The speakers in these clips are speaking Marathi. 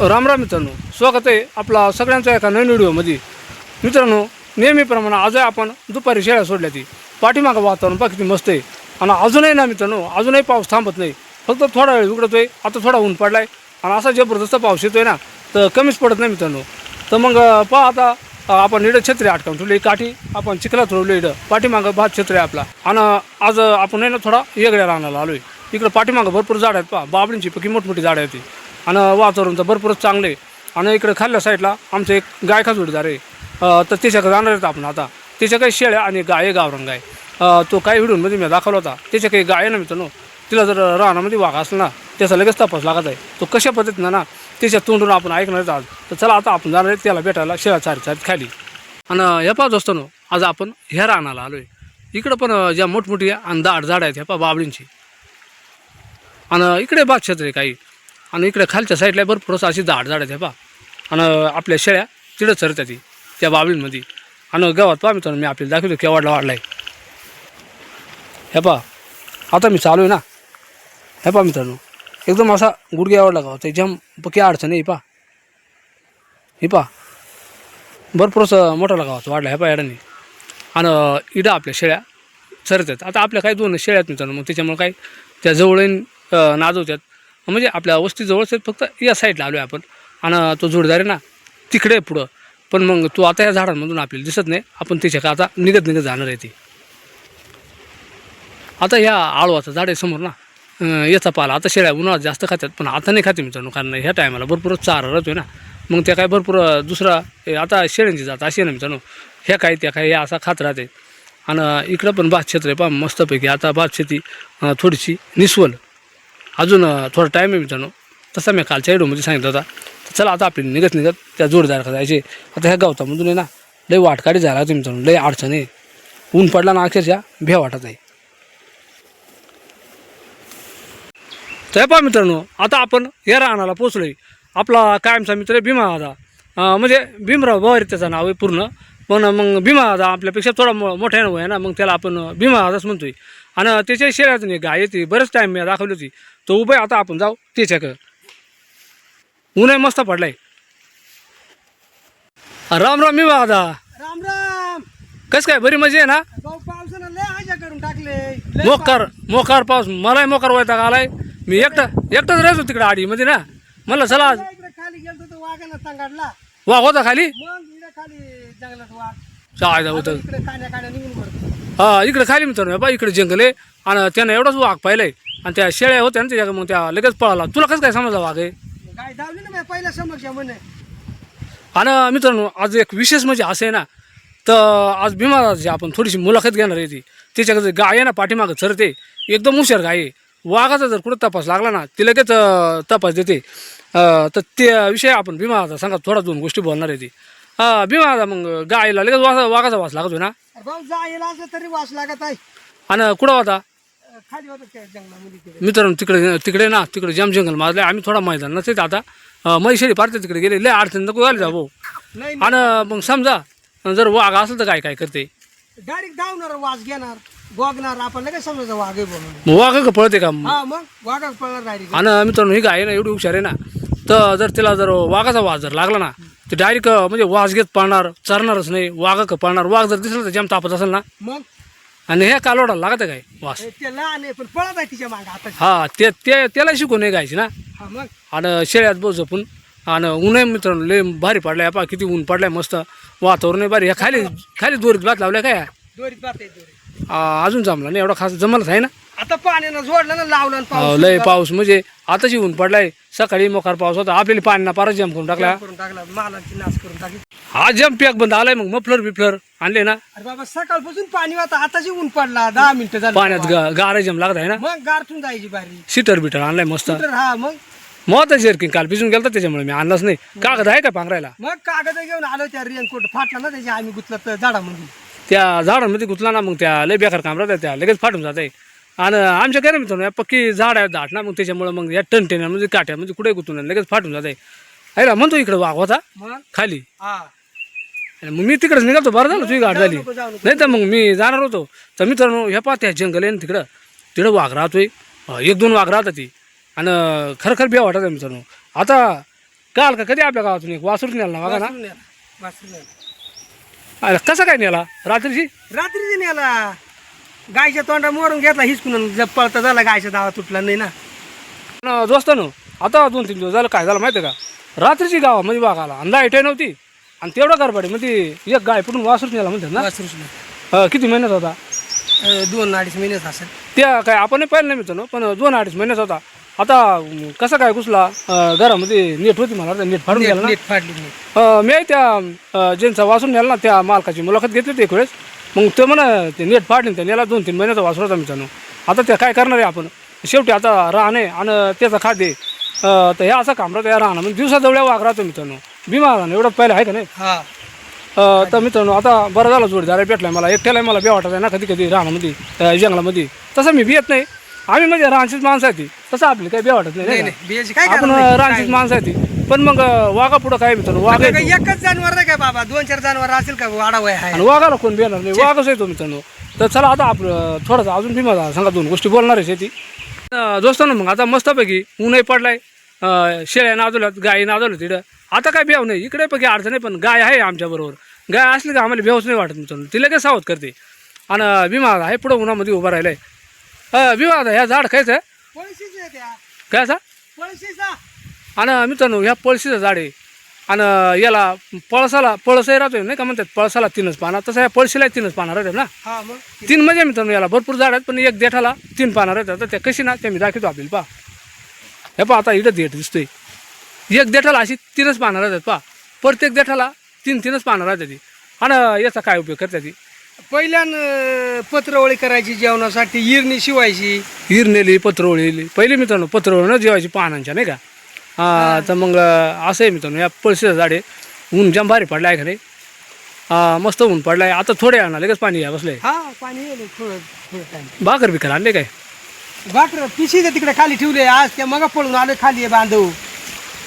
राम राम मित्रांनो स्वागत आहे आपला सगळ्यांचा एका नवीन व्हिडिओमध्ये. मित्रांनो नेहमीप्रमाणे आजही आपण दुपारी शेळ्या सोडल्या ती पाठीमागं वातावरण पहा किती मस्त आहे. आणि अजूनही ना मित्रांनो अजूनही पाऊस थांबत नाही. फक्त थोडा वेळ उघडतो आहे आता थोडा ऊन पडला आहे आणि असा जबरदस्त पाऊस येतो आहे ना तर कमीच पडत नाही मित्रांनो. तर मग पहा आता आपण इडं छत्री अटकावून ठेवली. काठी आपण चिखलात ठेवली इडं. पाठीमागं भात छत्री आहे आपला. आणि आज आपण आहे ना थोडा वेगळ्या रानाला आहे इकडं पाठीमागं भरपूर झाड आहेत पहा. बाबळींची पकी मोठमोठी झाडं आहेत आणि वातावरण तर भरपूरच चांगलं आहे. आणि इकडे खाल्ल्या साईडला आमचं एक गाय जोडीदार आहे. तर त्याच्याकडे जाणार आहेत आपण आता. त्याच्या काही शेळ्या आणि गाय गावरंग गाय. तो काही व्हिडिओमध्ये मी दाखवला होता. त्याच्या काही गाय ना मित्रांनो. तिला जर रानामध्ये वाघ असला ना त्याचा लगेच तपास लागत आहे. तो कशा पद्धतीनं ना त्याच्या तोंडून आपण ऐकणार आहेत आज. तर चला आता आपण जाणार आहे त्याला भेटायला शेळ्या चारी चारीत खाली. आणि ह्या पाच असताना आज आपण ह्या रानाला आलो आहे इकडं पण ज्या मोठमोठी आणि दाट झाड आहेत ह्या पा बाबळींची. आणि इकडे बाग क्षेत्र आहे काही. आणि इकडे खालच्या साईडला भरपूर अशी झाड झाड आहेत हे पा आणि आपल्या शेळ्या तिकडं चरतात ती त्या बाबळींमध्ये आणि गावात पहा मित्रांनो मी आपल्याला दाखवतो केवढला वाढला आहे हे पा आता मी चालू आहे ना. हे पा मित्रांनो एकदम असा गुडघे आवडला गाव ते जम पक्की अडचण आहे पा हे पा भरपूर असं मोठा गावात वाढला हे पा याडाने. आणि इडं आपल्या शेळ्या चरतात आता आपल्या काही दोन शेळ्या आहेत मित्रांनो मग त्याच्यामुळे काय त्या जवळ नाजवतात म्हणजे आपल्या वस्तीजवळच आहेत फक्त या साईडला आलो आहे आपण. आणि तो जोडदार आहे ना तिकडे पुढं. पण मग तो आता या झाडांमधून आपल्याला दिसत नाही. आपण त्याच्या का आता निघत निघत जाणार आहे ती. आता ह्या आळवाचं झाड आहे समोर ना याचा पाला. आता शेळ्या उन्हाळ्यात जास्त खातात पण आता नाही खाते मित्रांनो कारण ह्या टायमाला भरपूर चारा आहे ना. मग त्या काय भरपूर दुसरा आता शेळ्यांची जात अशी आहे ना मित्रांनो. ह्या काय त्या काय ह्या असा खात राहते. आणि इकडं पण भात क्षेत्र आहे पहा मस्तपैकी. आता भात शेती थोडीशी निस्वल. अजून थोडा टाईम आहे मित्रांनो. तसा मी कालच्या व्हिडिओमध्ये सांगितलं होता. तर चला आता आपली निघत निघत त्या जोरदार जायचे. आता ह्या गवतामधून आहे ना लय वाटकाडी झाला होती मित्रांनो. लय अडचण. आहे ऊन पडला ना अक्षरशः भ्या वाटत आहे तर पहा मित्रांनो आता आपण या रानाला पोचलोय आपला कायमचा मित्र आहे भीमा दादा म्हणजे भीमराव बवारी त्याचं नाव आहे पूर्ण. पण मग भीमा दादा आपल्यापेक्षा थोडा मो मोठ्या नाव आहे ना मग त्याला आपण भीमा दादाच म्हणतोय. आणि त्याच्या शरीरातून एक गाय येते. बरेच टाईम मी दाखवली होती. तो उभे आता आपण जाऊ त्याच्याकडं. ऊनही मस्त पडलाय. राम राम मी दादा राम राम. कसं काय बरी मजा आहे ना? करून टाकले मोकार मोकार पाऊस मलाही मोकार वैताग आलाय. मी एकटा एकटाच राहायचो तिकडे आडीमध्ये ना. म्हणलं चला आज. खाली सांगाडला. वाघ होता खाली? जंगलात वाघ. होतं पडतो. हा इकडे खाली मित्रांनो बा इकडे जंगल आहे. आणि त्यानं एवढाच वाघ पाहिलंय. आणि त्या शेळ्या होत्या ना त्याच्या मग त्या लगेच पळाला. तुला कसं काय समजला वाघ आहे ना पहिल्या म्हणे. आणि मित्रांनो आज एक विशेष म्हणजे असं आहे ना तर आज भीमाची आपण थोडीशी मुलाखत घेणार आहे ती. त्याच्याकडे गाय आहे ना पाठीमागं चरते. एकदम हुशार गाय आहे. वाघाचा जर कुठं तपास लागला ना ती लगेच अं, तपास देते. अं, तर ते विषय आपण भीमाचा सांगा थोडा दोन गोष्टी बोलणार आहे ती. हा भीमा मग गायला लगेच वाघा वाघाचा वास लागतोय ना? अरे भाऊ जायला असं तरी वास लागत आहे. आणि कुठं होता? खाली होतं त्या जंगलामध्ये तिकडे. मित्रांनो तिकडे तिकडे ना तिकडे जाम जंगल. मारले आम्ही थोडा मैदान नसते आता. मैशेरी पारते तिकडे गेले. लय अडचण नको झाली जा भाऊ नाही. आणि मग समजा जर वाघ असेल तर काय काय करते? डायरेक्ट धावणार वास घेणार गोगणार आपण लगेच समजायचं वाघ आहे म्हणून. मग वाघ का पळते का? हा मग वाघा पळणार डायरेक्ट आणि मित्रांनो ही गाय आहे ना एवढी हुशार आहे ना. तर जर तिला जर वाघाचा वास जर लागला ना तर डायरेक्ट म्हणजे वास घेत पळणार चरणारच नाही. वाघ का पळणार. वाघ जर दिसलं तर जम तापत असेल ना. मग? आणि ह्या कालवडाला लागत काय? वास. हे ते लहान आहे पण पळत आहे तिच्यामागे आता. हा ते ते त्याला शिकून नाही गायची ना. हा मग? आणि शेळ्यात बस जपून आणि ऊनही मित्रांनो लय भारी पडलाय. पा किती ऊन पडलाय मस्त. वातावरण आहे भारी. खाली खाली दोरीत भात लावल्या काय? दोरीत बात आहे दोरी आ, अजून जमला नाही एवढा खास जमलच आहे ना? आता पाण्यानं जोडलं ना लावलं आणि अहो, पाऊस लय पाऊस म्हणजे आताची ऊन पडलाय सकाळी मोकार पाऊस होता आपल्याला पाण्यानं पारच जम करून टाकला. करून टाकला मालाची नाश करून टाकली. हा जम पॅक बंद आलाय मग मफलर बिफलर आणले ना. अरे बाबा सकाळपासून पाणी होता आताची ऊन पडला दहा मिनिटं झाली पाण्यात गा गारा जम लागत आहे ना. मग गारतून जायची बारी. सीटर बिटर आणलाय मस्त. हा मग? मग जर्किंग काल भिजून गेलता त्याच्यामुळे मी आणलाच नाही. कागद आहे का पांघरायला? मग कागद घेऊन आलो त्या रेनकोट फाटला ना त्याची आम्ही गुतलं झाडामध्ये त्या झाडांमध्ये गुतला ना मग त्या लय बेकार काम राहतात त्या लगेच फाटून जात आहे आणि आमच्या घरी मित्रांनो या पक्की झाड आहे दाट ना मग त्याच्यामुळे मग या टनटेन्यामध्ये काट्यामध्ये कुठे गुतून लगेच फाटून जात आहे अरे म्हणतो इकडे वाघ होता खाली. हा. आणि मग मी तिकडेच निघालतो बरं झालं तुझी गाठ झाली. नाही तर मग मी जाणार होतो. तर मित्रांनो पहा त्या जंगल आहे ना तिकडं. तिकडं वाघ राहतोय. एक दोन वाघ राहतात ती. आणि खरं खरं बिया वाटत आहे मित्रांनो. आता काल का कधी आपल्या गावातून एक वासरूच नेला ना बघा ना? कसं काय नेला? रात्रीची? रात्रीची नेला. गायच्या तोंडा मोडून घेतला हिसकून जर पळता झाला गायच्या दावा तुटला नाही ना. न दोस्तानो आता दोन तीन दिवस झालं काय झालं माहिती का? रात्रीची गावामध्ये बघायला आणि लाइट नव्हती. आणि तेवढं गडबडी म्हणजे एक गाय पडून वासरूच नेला म्हणतात ना? वासरूच नाही. अं, किती महिन्यात होता? दोन अडीच महिन्यात असेल. त्या काय आपण पाहिलं नाही मित्रांनो पण दोन अडीच महिन्यात होता. आता कसं काय घुसला? घरामध्ये नेट होती मला नेट फाडून नीट फाडली मी त्या ज्यांचा वासून नेला ना त्या मालकाची मुलाखत घेतली होती एक वेळेस. मग ते म्हणा ते नेट फाडली त्या नेला दोन तीन महिन्याचा वासरू होता मित्रांनो. आता त्या काय करणार आहे आपण? शेवटी आता राहणे आणि त्याचं खाद्य तर हे असं काम राहतं या राहणं. म्हणजे दिवसा जवळ वाघ राहतो मित्रांनो. भीमा राहणं एवढं पहिलं आहे का नाही? हा. अं, तर मित्रांनो आता बरं झालं जोडीदार भेटलाय मला एकट्याला मला बे वाटत आहे ना कधी कधी राहण्यामध्ये अं, जंगलामध्ये. तसं मी भियत नाही. आम्ही म्हणजे राहणचीच माणसं आहे ती. तसं आपली काही बे वाटत नाही, नाही नाही नाही बियाची काय का? आपण कारण नाही. राहणचीच माणसं आहे ती. पण मग वाघा पुढं काय मित्रांनो? वाघ. काही एकच जनावर नाही काय बाबा? दोन चार जनावर असेल का? वाडा वय आहे. आणि वाघाला कोण बेणार नाही? वाघच येतो मित्रांनो. तर चला आता आपलं थोडंसं अजून भीमा झाला सांगा दोन गोष्टी. बोलणारच आहे ती अं, दोस्तांनो मग आता मस्तपैकी ऊनही पडलाय. अं, शेळ्या नादवल्यात गाई नादवल्यात तिकडं आता काय भेव नाही. इकडे पैकी अडचण नाही पण गाय आहे आमच्याबरोबर गाय असली का आम्हाला भेवच नाही वाटत मित्रांनो. ती लगेच सावध करते. आणि भीमा आहे पुढं उन्हामध्ये उभं राहिलंय. अं, भीमा आता ह्या झाड खायचं आहे? पळशीच आहे त्या. काय असा पळशीचा. आणि मित्रांनो ह्या पळशीचं झाड आहे. आणि याला पळसाला पळसही राहतोय नाही का म्हणतात? पळसाला तीनच पाना. तसं या पळशीला तीनच पाना राहतात ना? हा मग. तीन म्हणजे मित्रांनो याला भरपूर झाड आहेत पण एक देठाला तीन पानं राहतात. तर त्या कशी ना ते मी दाखवतो आपल्याला पा हे पहा आता इथं देठ दिसतोय. एक देठाला अशी तीनच पानं राहतात पा प्रत्येक देठाला तीन तीनच पानं राहतात ती आणि याचा काय उपयोग करतात ती पहिल्यानं पत्रवळी करायची जेवणासाठी इरणी शिवायची. हिर नेली पत्रवळी पहिली मित्रांनो पत्रवळीनं जेवायची पानांच्या नाही का? हा, तर मग असं आहे मित्रांनो या पळशीचं झाड आहे. ऊन जाम भारी पडलं आहे नाही? हा, मस्त ऊन पडलं आहे. आता थोडे आणा लगेच पाणी या बसलंय. हा पाणी येईल थोडं थोडं टाइम भाकर बिकर आणले काय? भाकर पिशीचे तिकडे खाली ठेवले आज त्या मग पळून आले खाली आहे बांधव.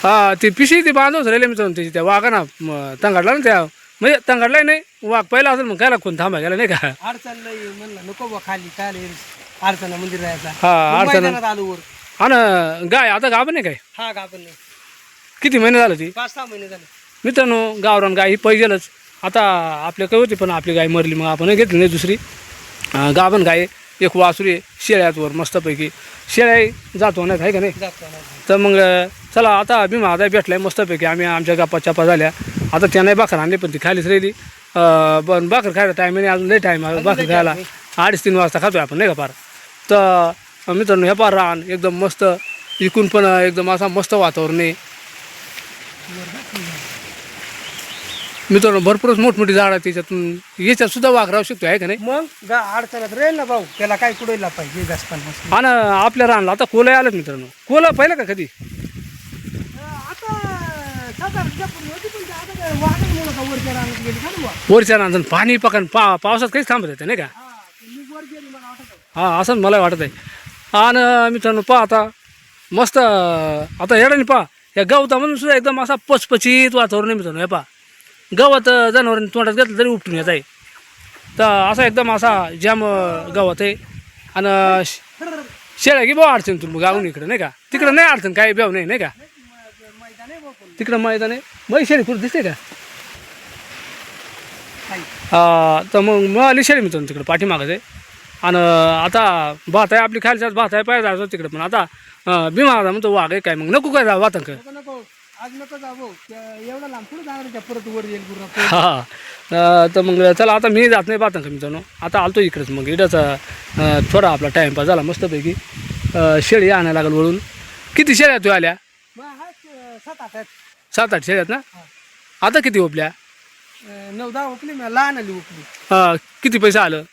हा ती पिशी ती बांधवच राहिले मित्रांनो त्याची त्या वाघाना म, तंगाडला ना त्या म्हणजे तंगाडलाय नाही वाघ पहिला असेल मग कायला कोण थांबा गेला नाही का? अडचण नाही म्हणलं नको बा खाली काय अडचण मंदिर राहायचा हा, मग अडचण- मैदानात आलो वर. आणि गाय आता गाभण आहे काय? हा आपण नाही किती महिने झालं ती? पाच सहा महिने झाले. मित्रांनो गावरान गाय ही पहिजेलच. आता आपल्या काय होती पण आपली गाय मरली मग आपण घेतली नाही दुसरी. गाभण गाय आहे, एक वासुरी आहे, शेळ्यात वर मस्तपैकी. शेळ्या जातो नाही आहे का नाही? नाही. तर मग चला आता भीमा आता भेटलाय मस्तपैकी. आम्ही आमच्या गप्पा चप्पा झाल्या. आता त्यांनाही भाकर आणली पण ती खालीच राहिली. पण भाकर खायला टाईम नाही अजून लई टाईम आहे. भाकर खायला अडीच तीन वाजता खातोय आपण नाही का पार? तर मित्रांनो हे पार रान एकदम मस्त इकून पण एकदम असा मस्त वातावरण आहे. मित्रांनो भरपूरच मोठमोठी झाड आहे त्याच्यातून याच्यात सुद्धा वाघ राहू शकतो आहे का नाही? मग? गा अडचणात राहील ना भाऊ त्याला काय कुडायला पाहिजे जास्त पन्नास आणि आपल्या रानला आता कोला आलं मित्रांनो. कोला पाहिलं का कधी? वरच्या ना रानात पाणी पकड पा पावसात काहीच थांबत येते नाही का? हा. हा असंच मला वाटत आहे. आणि मित्रांनो पहा आता. मस्त आता येडाने पहा. या गवतामधून सुद्धा एकदम असा पचपचित वातावरण आहे मित्रांनो हे पहा. गवत जनावरांनी तोंडात घेतलं तरी उपटून येत आहे. तर असा एकदम असा जाम गवत आहे. आणि शेळ्या की भाऊ अडचण तुला गावून इकडे नाही का? तिकडं नाही अडचण काही बेव नाही नाही का. तिकडं मैदान आहे. मग शेळी कुठं दिसते का. हा, तर मग मग आली शेळी मित्रांनो तिकडं पाठीमागं आहे आणि आता भात आहे आपली खालच्याच भात आहे पाहिजे जायचं तिकडे पण आता भीमा आता म्हणतो वाघ आहे काय मग? नको काय जा वातंक नको नको. आज नको जाऊ. भाऊ त्या- एवढा लांब पुढे जाणार त्या परत वर येईल गुर्रा हा तर मग चला आता मी जात नाही बातंक मित्रांनो. आता आलतो इकडेच मग. इकडंच अं, थोडा आपला टाईमपास झाला मस्तपैकी. शेळी आणायला लागल वळून. किती शेळ्या तू आल्या? सात आठ सात आठ शेळ्यात ना? आता किती ओपल्या? नऊ दहा मी लहान आली अं, किती पैसा आलं?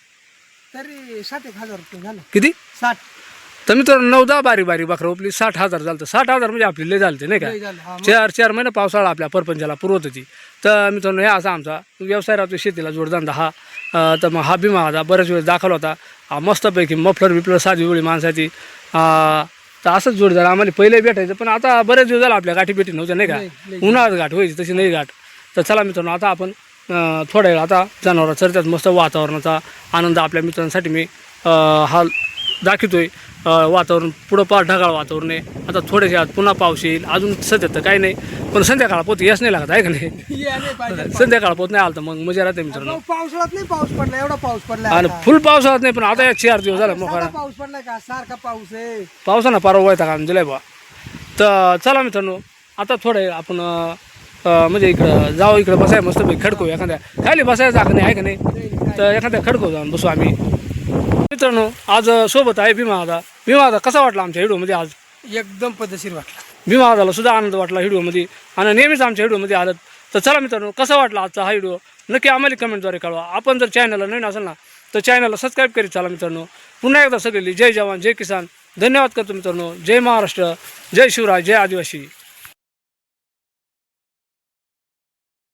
तरी सात एक हजार रुपये झालं. किती? साठ. तर मित्रांनो नऊ दहा बारीक बारीक बकरं ओपली साठ हजार झालं तर साठ हजार म्हणजे आपली लय झालं ते नाही का? लय झालं. हा मग. चार चार महिने पावसाळा आपल्या परपंचाला पुरवत होती. तर मित्रांनो हे असा आमचा व्यवसाय राहतो शेतीला जोडधंदा हा. अं, तर मग हा भीमा होता बऱ्याच वेळेस दाखल होता. मस्तपैकी मफलर बिफलर साधी वेळी माणसाची. अं, तर असंच जोडदार आम्हाला पहिले भेटायचं पण आता बरेच दिवस झाला आपल्या गाठी भेटी नव्हत्या नाही नाही, का उन्हाळ्यात गाठ व्हायची तशी नाही गाठ तर चला मित्रांनो आता आपण अं, थोड्या वेळ आता जनावरं चरत्यात मस्त वातावरणाचा आनंद आपल्या मित्रांसाठी मी हा दाखवतोय. अं, वातावरण पुढं पार ढगाळ वातावरण आहे. आता थोड्याशा आत पुन्हा पाऊस येईल. अजून सध्या तर काही नाही पण संध्याकाळपोत यश नाही लागत आहे का नाही? या नाही पाहिजे. संध्याकाळपोत नाही आलं तर मग मजा राहते मित्रांनो. पावसाळ्यात नाही पाऊस पडला एवढा पाऊस पडला आणि फुल पावसाळ्यात नाही पण आता एक चार दिवस झाला मोकळा साधा पाऊस पडलाय का? सारखा पाऊस आहे. पावसानं पारा वळता का? दिलाय बा तर चला मित्रांनो आता थोडं आपण म्हणजे इकडं जाऊ इकडं बसाय मस्त खडको. एखाद्या खाली बसायचं जागा नाही आहे का नाही? तर एखाद्या खडको जाऊन बसू आम्ही. मित्रांनो आज सोबत आहे भीमा दादा. भीमा दादा कसा वाटला आमच्या व्हिडिओमध्ये आज? एकदम पद्धतशीर वाटला. भीमा दादाला सुद्धा आनंद वाटला व्हिडिओमध्ये आणि नेहमीच आमच्या व्हिडिओमध्ये आलं तर चला मित्रांनो कसा वाटला आजचा हा व्हिडिओ नक्की आम्हाला कमेंटद्वारे कळवा. आपण जर चॅनलला नवीन असेल ना तर चॅनलला सबस्क्राईब करीत चला मित्रांनो. पुन्हा एकदा सगळी जय जवान जय किसान. धन्यवाद करतो मित्रांनो. जय महाराष्ट्र. जय शिवराय जय आदिवासी.